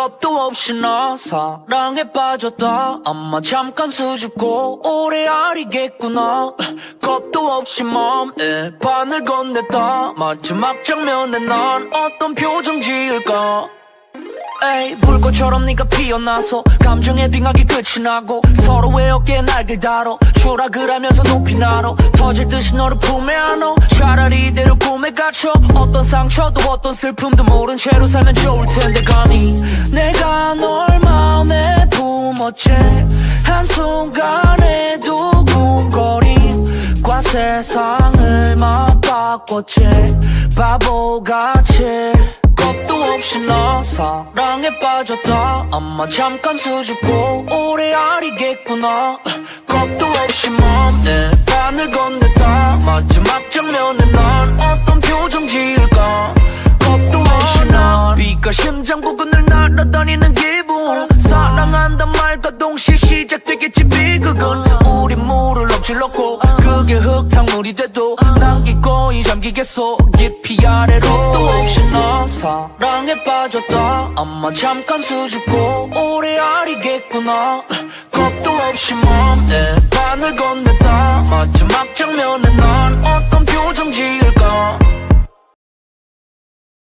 겁도 없이 나 사랑에 빠졌다. 아마 잠깐 수줍고 오래 아리겠구나. 겁도 없이 맘에 반을 건넸다. 마지막 장면에 난 어떤 표정 지을까. 에이 불꽃처럼 네가 피어나서 감정의 빙하기 끝이 나고 서로의 어깨에 날개를 달아 추락을 하면서 높이 날아 터질 듯이 너를 품에 안어. 차라리 이대로 꿈에 갇혀. 어떤 상처도 어떤 슬픔도 모른 채로 살면 좋을 텐데 마음에 품었지 한순간에 두근거림과 세상을 맞바꿨지 바보같이 겁도 없이 나 사랑에 빠졌다. 아마 잠깐 수줍고 오래 아리겠구나. 겁도 없이 맘에 반을 건넸다. 마지막 장면에 난 어떤 표정 지을까. 겁도 없이 난 비가 심장 부근을 날아다니는 질렀고 그게 흙탕물이 돼도 난 기꺼이 잠기겠어. 깊이 아래로 겁도 없이 나 사랑에 빠졌다. 엄마 잠깐 수줍고 오래 아리겠구나. 겁도 없이 맘에 바늘 건넸다. 마지막